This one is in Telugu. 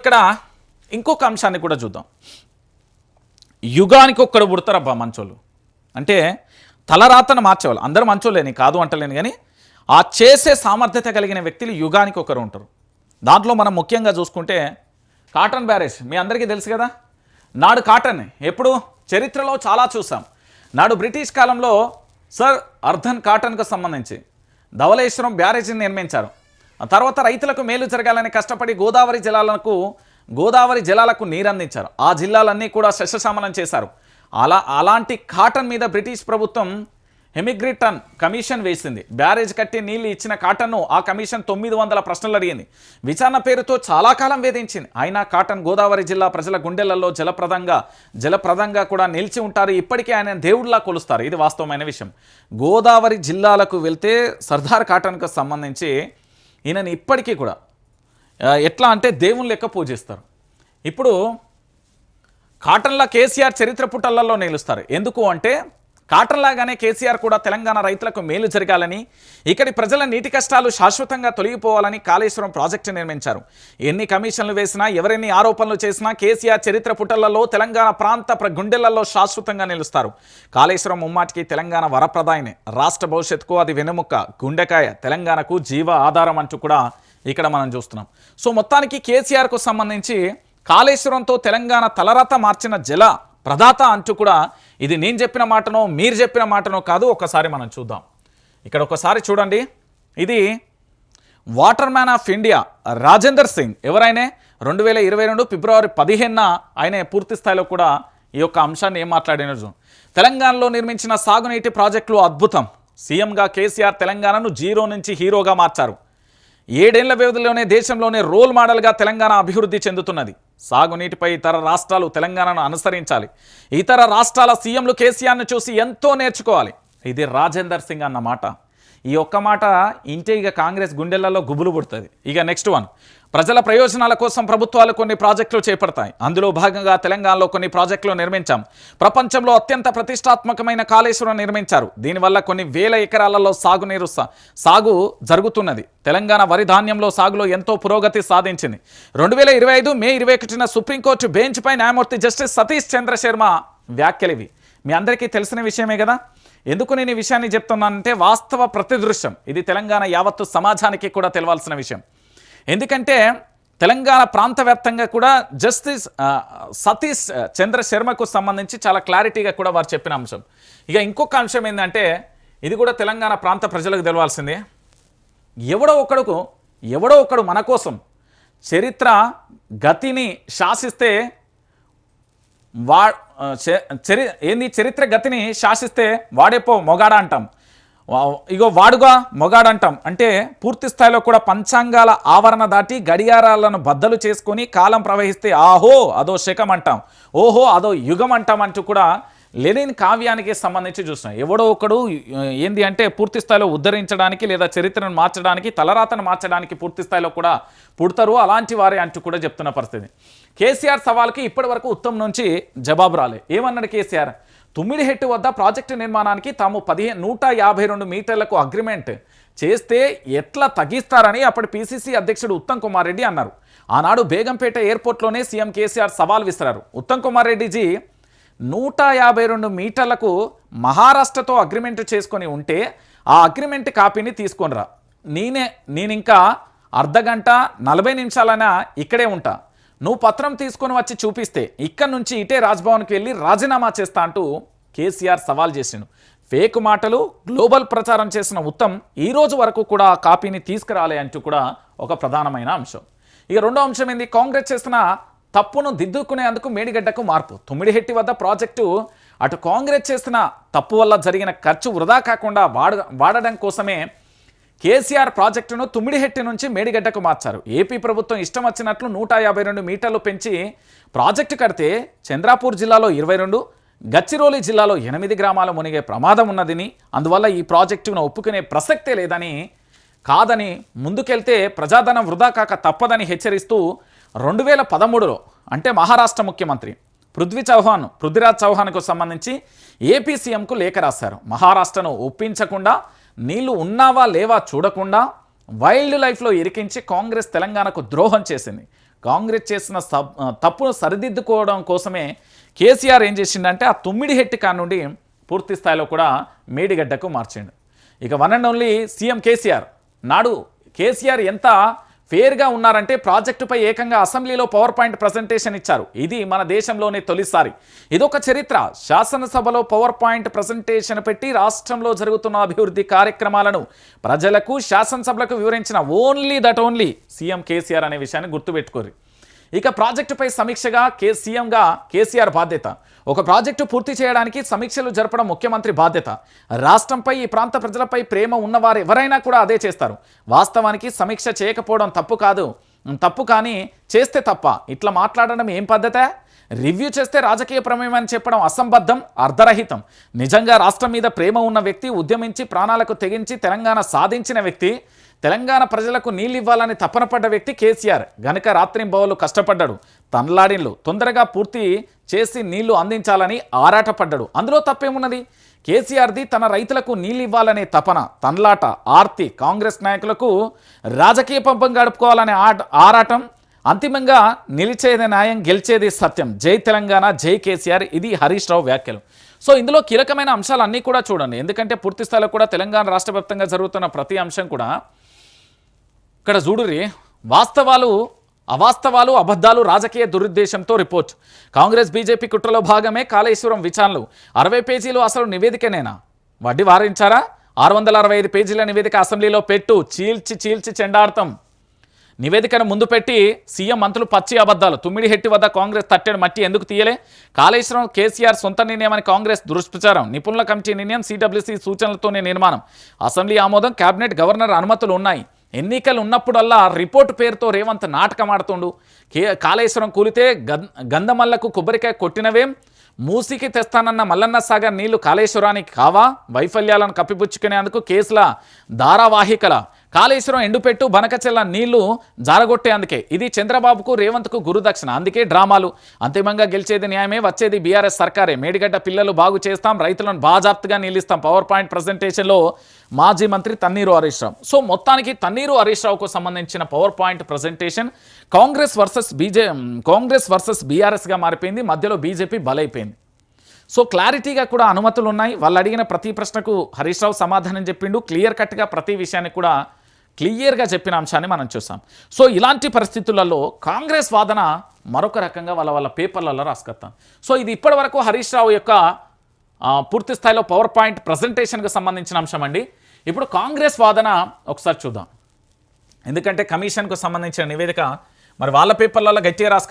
ఇక్కడ ఇంకొక అంశాన్ని కూడా చూద్దాం. యుగానికి ఒక్కడు పుడతారబ్బా మంచోళ్ళు. అంటే తలరాతను మార్చేవాళ్ళు. అందరూ మంచోళ్ళేని కాదు అంటలేను కానీ ఆ చేసే సామర్థ్యత కలిగిన వ్యక్తులు యుగానికి ఒకరు ఉంటారు. దాంట్లో మనం ముఖ్యంగా చూసుకుంటే కాటన్ బ్యారేజ్ మీ అందరికీ తెలుసు కదా? నాడు కాటన్ ఎప్పుడు? చరిత్రలో చాలా చూసాం. నాడు బ్రిటిష్ కాలంలో సర్ అర్ధన్ కాటన్కు సంబంధించి ధవలేశ్వరం బ్యారేజీని నిర్మించారు. తర్వాత రైతులకు మేలు జరగాలని కష్టపడి గోదావరి జలాలకు గోదావరి జలాలకు నీరందించారు. ఆ జిల్లాలన్నీ కూడా శస్యశామలం చేశారు. అలా అలాంటి కాటన్ మీద బ్రిటిష్ ప్రభుత్వం హెమిగ్రిటన్ కమిషన్ వేసింది. బ్యారేజ్ కట్టి నీళ్ళు ఇచ్చిన కాటన్ను ఆ కమిషన్ తొమ్మిది వందల ప్రశ్నలు అడిగింది. విచారణ పేరుతో చాలా కాలం వేధించింది. అయినా కాటన్ గోదావరి జిల్లా ప్రజల గుండెలలో జలప్రదంగా జలప్రదంగా కూడా నిలిచి ఉంటారు. ఇప్పటికీ ఆయన దేవుడిలా కొలుస్తారు. ఇది వాస్తవమైన విషయం. గోదావరి జిల్లాలకు వెళ్తే సర్దార్ కాటన్కు సంబంధించి ఈయనని ఇప్పటికీ కూడా ఎట్లా అంటే దేవుని లెక్క పూజిస్తారు. ఇప్పుడు కాటన్ల కేసీఆర్ చరిత్ర పుటలలో నిలుస్తారు. ఎందుకు అంటే కాటన్ లాగానే కేసీఆర్ కూడా తెలంగాణ రైతులకు మేలు జరగాలని ఇక్కడి ప్రజల నీటి కష్టాలు శాశ్వతంగా తొలగిపోవాలని కాళేశ్వరం ప్రాజెక్టు నిర్మించారు. ఎన్ని కమిషన్లు వేసినా ఎవరెన్ని ఆరోపణలు చేసినా కేసీఆర్ చరిత్ర పుటలలో తెలంగాణ ప్రాంత ప్ర గుండెలలో శాశ్వతంగా నిలుస్తారు. కాళేశ్వరం ముమ్మాటికి తెలంగాణ వరప్రదాయనే రాష్ట్ర భవిష్యత్తుకు అది వెనుముక్క గుండెకాయ. తెలంగాణకు జీవ ఆధారం అంటూ కూడా ఇక్కడ మనం చూస్తున్నాం. సో మొత్తానికి కేసీఆర్కు సంబంధించి కాళేశ్వరంతో తెలంగాణ తలరాత మార్చిన జల ప్రదాత అంటూ కూడా ఇది నేను చెప్పిన మాటనో మీరు చెప్పిన మాటనో కాదు ఒకసారి మనం చూద్దాం. ఇక్కడ ఒకసారి చూడండి. ఇది water man of India Rajender Singh. ఎవరైనా రెండు వేల ఇరవై రెండు ఫిబ్రవరి పదిహేనున ఆయన పూర్తి స్థాయిలో కూడా ఈ యొక్క అంశాన్ని ఏం మాట్లాడినారు తెలంగాణలో నిర్మించిన సాగునీటి ప్రాజెక్టులు అద్భుతం. సీఎంగా కేసీఆర్ తెలంగాణను జీరో నుంచి హీరోగా మార్చారు. ఏడేళ్ళ వ్యవధిలోనే దేశంలోనే రోల్ మోడల్గా తెలంగాణ అభివృద్ధి చెందుతున్నది. సాగునీటిపై ఇతర రాష్ట్రాలు తెలంగాణను అనుసరించాలి. ఇతర రాష్ట్రాల సీఎంలు కేసీఆర్ను చూసి ఎంతో నేర్చుకోవాలి. ఇది రాజేందర్ సింగ్ అన్న మాట. ఈ ఒక్క మాట ఇంటే ఇక కాంగ్రెస్ గుండెలలో గుబులు పుడుతుంది. ఇక నెక్స్ట్ వన్. ప్రజల ప్రయోజనాల కోసం ప్రభుత్వాలు కొన్ని ప్రాజెక్టులు చేపడతాయి. అందులో భాగంగా తెలంగాణలో కొన్ని ప్రాజెక్టులు నిర్మించాం. ప్రపంచంలో అత్యంత ప్రతిష్టాత్మకమైన కాళేశ్వరం నిర్మించారు. దీనివల్ల కొన్ని వేల ఎకరాలలో సాగునీరు సాగు జరుగుతున్నది. తెలంగాణ వరి ధాన్యంలో సాగులో ఎంతో పురోగతి సాధించింది. రెండు వేల ఇరవై ఐదు మే ఇరవై ఒకటిన సుప్రీంకోర్టు బెంచ్పై న్యాయమూర్తి జస్టిస్ సతీష్ చంద్ర శర్మ వ్యాఖ్యలు ఇవి మీ అందరికీ తెలిసిన విషయమే కదా? ఎందుకు నేను ఈ విషయాన్ని చెప్తున్నానంటే వాస్తవ ప్రతిదృశ్యం. ఇది తెలంగాణ యావత్తు సమాజానికి కూడా తెలవాల్సిన విషయం. ఎందుకంటే తెలంగాణ ప్రాంత వ్యాప్తంగా కూడా జస్టిస్ సతీష్ చంద్ర శర్మకు సంబంధించి చాలా క్లారిటీగా కూడా వారు చెప్పిన అంశం. ఇక ఇంకొక అంశం ఏంటంటే ఇది కూడా తెలంగాణ ప్రాంత ప్రజలకు తెలవాల్సిందే. ఎవడో ఒకడుకు ఎవడో ఒకడు మన కోసం చరిత్ర గతిని శాసిస్తే వా చ- చరి ఏంది? చరిత్ర గతిని శాసిస్తే వాడేపో మొగాడ అంటాం. ఇగో వాడుగా మొగాడ అంటాం అంటే పూర్తి స్థాయిలో కూడా పంచాంగాల ఆవరణ దాటి గడియారాలను బద్దలు చేసుకొని కాలం ప్రవహిస్తే ఆహో అదో శకం అంటాం ఓహో అదో యుగం అంటాం అంటూ కూడా లెనిన్ కావ్యానికి సంబంధించి చూస్తున్నాం. ఎవడో ఒకడు ఏంది అంటే పూర్తి స్థాయిలో ఉద్ధరించడానికి లేదా చరిత్రను మార్చడానికి తలరాతను మార్చడానికి పూర్తి స్థాయిలో కూడా పుడతారు. అలాంటి వారే అంటూ కూడా చెప్తున్న పరిస్థితి. కేసీఆర్ సవాల్కి ఇప్పటి వరకు ఉత్తమ్ నుంచి జవాబు రాలే. ఏమన్నాడు కేసీఆర్? తుమ్మిడిహెట్టు వద్ద ప్రాజెక్టు నిర్మాణానికి తాము పదిహేను నూట యాభై రెండు మీటర్లకు అగ్రిమెంట్ చేస్తే ఎట్లా తగ్గిస్తారని అప్పటి పీసీసీ అధ్యక్షుడు ఉత్తమ్ కుమార్ రెడ్డి అన్నారు. ఆనాడు బేగంపేట ఎయిర్పోర్ట్లోనే సీఎం కేసీఆర్ సవాల్ విసిరారు. ఉత్తమ్ కుమార్ రెడ్డిజీ నూట యాభై రెండు మీటర్లకు మహారాష్ట్రతో అగ్రిమెంట్ చేసుకొని ఉంటే ఆ అగ్రిమెంట్ కాపీని తీసుకొనిరా. నేనే నేనింకా అర్ధగంట అర్ధ గంట నలభై నిమిషాలైనా ఇక్కడే ఉంటా. నువ్వు పత్రం తీసుకొని వచ్చి చూపిస్తే ఇక్కడి నుంచి ఇటే రాజ్భవన్కి వెళ్ళి రాజీనామా చేస్తా అంటూ కేసీఆర్ సవాల్ చేసిండు. ఫేక్ మాటలు గ్లోబల్ ప్రచారం చేసిన ఉత్తమ్ ఈ రోజు వరకు కూడా ఆ కాపీని తీసుకురాలే అంటూ కూడా ఒక ప్రధానమైన అంశం. ఇక రెండో అంశం ఏంది? కాంగ్రెస్ చేసిన తప్పును దిద్దుకునేందుకు మేడిగడ్డకు మార్పు. తుమ్మిడిహెట్టి వద్ద ప్రాజెక్టు అటు కాంగ్రెస్ చేసిన తప్పు వల్ల జరిగిన ఖర్చు వృధా కాకుండా వాడ వాడడం కోసమే కేసీఆర్ ప్రాజెక్టును తుమ్మిడిహెట్టి నుంచి మేడిగడ్డకు మార్చారు. ఏపీ ప్రభుత్వం ఇష్టం వచ్చినట్లు నూట యాభై రెండు మీటర్లు పెంచి ప్రాజెక్టు కడితే చంద్రాపూర్ జిల్లాలో ఇరవై రెండు గచ్చిరోలి జిల్లాలో ఎనిమిది గ్రామాలు మునిగే ప్రమాదం ఉన్నదని అందువల్ల ఈ ప్రాజెక్టును ఒప్పుకునే ప్రసక్తే లేదని కాదని ముందుకెళ్తే ప్రజాధనం వృధా కాక తప్పదని హెచ్చరిస్తూ రెండు వేల పదమూడులో అంటే మహారాష్ట్ర ముఖ్యమంత్రి పృథ్వీ చౌహాన్ పృథ్వీరాజ్ చౌహాన్కు సంబంధించి ఏపీ సీఎంకు లేఖ రాశారు. మహారాష్ట్రను ఒప్పించకుండా నీళ్ళు ఉన్నావా లేవా చూడకుండా వైల్డ్ లైఫ్లో ఇరికించి కాంగ్రెస్ తెలంగాణకు ద్రోహం చేసింది. కాంగ్రెస్ చేసిన సబ్- తప్పును సరిదిద్దుకోవడం కోసమే కేసీఆర్ ఏం చేసిండంటే ఆ తుమ్మిడి హెట్టి కాడ నుండి పూర్తి స్థాయిలో కూడా మేడిగడ్డకు మార్చిండు. ఇక one and only CM KCR. నాడు కేసీఆర్ ఎంత ఫేర్గా ఉన్నారంటే ప్రాజెక్టుపై ఏకంగా అసెంబ్లీలో పవర్ పాయింట్ ప్రజెంటేషన్ ఇచ్చారు. ఇది మన దేశంలోనే తొలిసారి. ఇదొక చరిత్ర. శాసనసభలో పవర్ పాయింట్ ప్రజెంటేషన్ పెట్టి రాష్ట్రంలో జరుగుతున్న అభివృద్ధి కార్యక్రమాలను ప్రజలకు శాసనసభలకు వివరించిన only that only CM KCR అనే విషయాన్ని గుర్తుపెట్టుకోరు ఇక ప్రాజెక్టుపై సమీక్షగా కే సీఎంగా కేసీఆర్ బాధ్యత. ఒక ప్రాజెక్టు పూర్తి చేయడానికి సమీక్షలు జరపడం ముఖ్యమంత్రి బాధ్యత. రాష్ట్రంపై ఈ ప్రాంత ప్రజలపై ప్రేమ ఉన్నవారు ఎవరైనా కూడా అదే చేస్తారు. వాస్తవానికి సమీక్ష చేయకపోవడం తప్పు కాదు. తప్పు కానీ చేస్తే తప్ప. ఇట్లా మాట్లాడడం ఏం పద్ధతే? రివ్యూ చేస్తే రాజకీయ ప్రమేయం అని చెప్పడం అసంబద్ధం అర్ధరహితం. నిజంగా రాష్ట్రం మీద ప్రేమ ఉన్న వ్యక్తి ఉద్యమించి ప్రాణాలకు తెగించి తెలంగాణ సాధించిన వ్యక్తి తెలంగాణ ప్రజలకు నీళ్ళు ఇవ్వాలని తపన పడ్డ వ్యక్తి కేసీఆర్. గనుక రాత్రింబవలు కష్టపడ్డాడు. తన్లాడిన్లు. తొందరగా పూర్తి చేసి నీళ్ళు అందించాలని ఆరాటపడ్డాడు. అందులో తప్పేమున్నది? కేసీఆర్ది తన రైతులకు నీళ్ళు ఇవ్వాలనే తపన తన్లాట ఆర్తి కాంగ్రెస్ నాయకులకు రాజకీయ పంపం గడుపుకోవాలనే ఆట ఆరాటం అంతిమంగా నిలిచేది న్యాయం గెలిచేది సత్యం. జై తెలంగాణ జై కేసీఆర్ ఇది హరీష్ రావు వ్యాఖ్యలు. సో ఇందులో కీలకమైన అంశాలు అన్నీ కూడా చూడండి. ఎందుకంటే పూర్తి స్థాయిలో కూడా తెలంగాణ రాష్ట్ర జరుగుతున్న ప్రతి అంశం కూడా ఇక్కడ చూడురి వాస్తవాలు అవాస్తవాలు అబద్ధాలు రాజకీయ దురుద్దేశంతో రిపోర్ట్. కాంగ్రెస్ బీజేపీ కుట్రలో భాగమే కాళేశ్వరం విచారణలు. అరవై పేజీలు అసలు నివేదికనేనా? వడ్డీ వారించారా? ఆరు వందల అరవై ఐదు పేజీల నివేదిక అసెంబ్లీలో పెట్టు. చీల్చి చీల్చి చెండాడతాం నివేదికను ముందు పెట్టి సీఎం మంత్రులు పచ్చి అబద్ధాలు. తుమ్మిడి హెట్టి వద్ద కాంగ్రెస్ తట్టెడు మట్టి ఎందుకు తీయలే? కాళేశ్వరం కేసీఆర్ సొంత నిర్ణయమని కాంగ్రెస్ దుష్ప్రచారం. నిపుణుల కమిటీ నిర్ణయం సిడబ్ల్యూసీ సూచనలతోనే నిర్మాణం. అసెంబ్లీ ఆమోదం కేబినెట్ గవర్నర్ అనుమతులు ఉన్నాయి. ఎన్నికలు ఉన్నప్పుడల్లా రిపోర్ట్ పేరుతో రేవంత్ నాటకం ఆడుతుండు కే కాళేశ్వరం కూలితే గం గంధమల్లకు కొబ్బరికాయ కొట్టినవేం? మూసికి తెస్తానన్న మల్లన్న సాగర్ నీళ్ళు కాళేశ్వరానికి కావా? వైఫల్యాలను కప్పిపుచ్చుకునేందుకు కేసుల ధారావాహికల కాళేశ్వరం ఎండుపెట్టు బనకచెల్ల నీళ్ళు జారగొట్టేందుకే ఇది చంద్రబాబుకు రేవంత్కు గురుదక్షిణ. అందుకే డ్రామాలు. అంతిమంగా గెలిచేది న్యాయమే వచ్చేది బీఆర్ఎస్ సర్కారే. మేడిగడ్డ పిల్లలు బాగు చేస్తాం రైతులను బాజాప్తుగా నిలిస్తాం. పవర్ పాయింట్ ప్రజెంటేషన్లో మాజీ మంత్రి తన్నీరు హరీష్ రావు. సో మొత్తానికి తన్నీరు హరీష్ రావుకు సంబంధించిన power point presentation Congress versus BJ Congress versus బీఆర్ఎస్గా మారిపోయింది. మధ్యలో బీజేపీ బలైపోయింది. సో క్లారిటీగా కూడా అనుమతులు ఉన్నాయి వాళ్ళు అడిగిన ప్రతి ప్రశ్నకు హరీష్ రావు సమాధానం చెప్పిండు. క్లియర్ కట్గా ప్రతి విషయాన్ని కూడా క్లియర్గా చెప్పిన అంశాన్ని మనం చూసాం. సో ఇలాంటి పరిస్థితులలో కాంగ్రెస్ వాదన మరొక రకంగా వాళ్ళ వాళ్ళ పేపర్లలో రాసుకొస్తాం సో ఇది ఇప్పటి వరకు హరీష్ రావు యొక్క పూర్తి స్థాయిలో పవర్ పాయింట్ ప్రజెంటేషన్కి సంబంధించిన అంశం అండి. ఇప్పుడు కాంగ్రెస్ వాదన ఒకసారి చూద్దాం. ఎందుకంటే కమిషన్కు సంబంధించిన నివేదిక మరి వాళ్ళ పేపర్లలో గట్టిగా రాసుకు